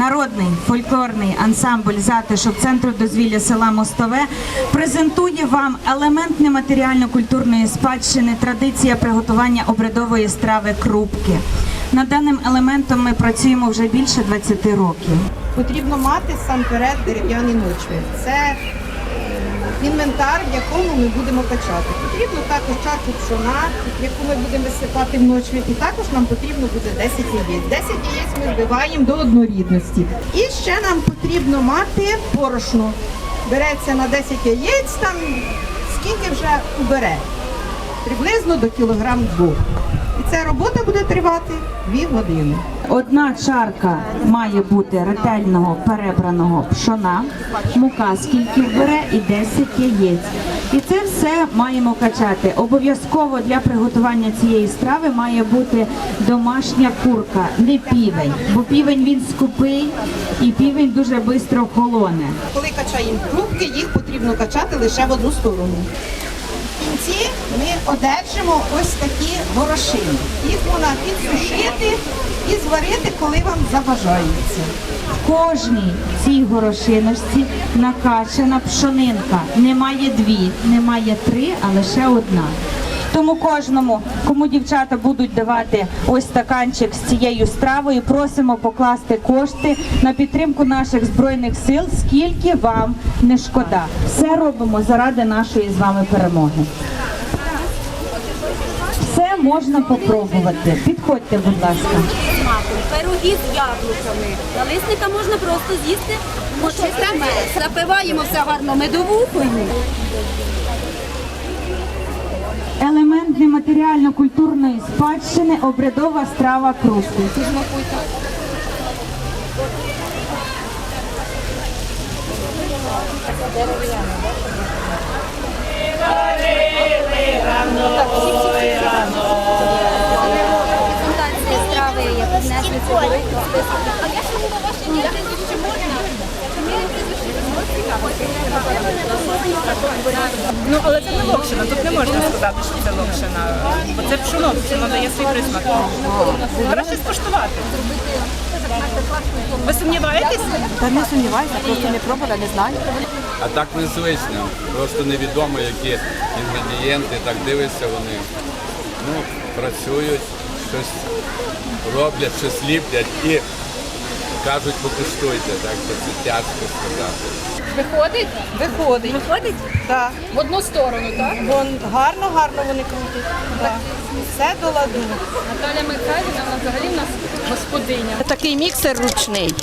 народний фольклорний ансамбль затишок центру дозвілля села Мостове презентує вам елемент нематеріально-культурної спадщини, традиція приготування обрядової страви крупки. Над даним елементом ми працюємо вже більше 20 років. Потрібно мати сам перед дерев'яний ночві. Це інвентар, в якому ми будемо качати. Потрібно також чарку пшона, яку ми будемо висипати в ночві. І також нам потрібно буде 10 яєць. 10 яєць ми збиваємо до однорідності. І ще нам потрібно мати порошну. Береться на 10 яєць, там скільки вже убере. Приблизно до кілограм двох. І ця робота буде тривати 2 години. Одна чарка має бути ретельного перебраного пшона, мука скільки вбере і 10 яєць. І це все маємо качати. Обов'язково для приготування цієї страви має бути домашня курка, не півень, бо півень він скупий і півень дуже швидко холоне. Коли качаємо трубки, їх потрібно качати лише в одну сторону. Кінці ми одержимо ось такі горошини. Їх можна підсушити і зварити, коли вам забажається. В кожній цій горошиночці накачана пшонинка. Немає дві, немає три, а лише одна. Тому кожному, кому дівчата будуть давати ось стаканчик з цією стравою, просимо покласти кошти на підтримку наших збройних сил, скільки вам не шкода. Все робимо заради нашої з вами перемоги. Все можна попробувати. Підходьте, будь ласка. пироги з яблуками. Налисника можна просто з'їсти, мочити мед. Запиваємо все гарно медовухою. Елемент нематеріально-культурної спадщини обрядова страва. Презентація страви, яку внесли. А я Ну, але це не локшина, тут не можна сказати, що це локшина. Бо це пшоно, пшоно дає свій присмак. Краще скуштувати. Ви сумніваєтесь? Та не сумніваюся, просто не пробувала, не знаю. А так незвично. Просто невідомо, які інгредієнти, так дивишся вони. Ну, працюють, щось роблять, щось ліплять і кажуть, покуштуйте. Так що це тяжко сказати. Виходить? Виходить. Виходить? Так. В одну сторону, так? Вон гарно, гарно вони крутять. Так. Все до ладу. Наталя Михайлівна, вона взагалі в нас господиня. Такий міксер ручний.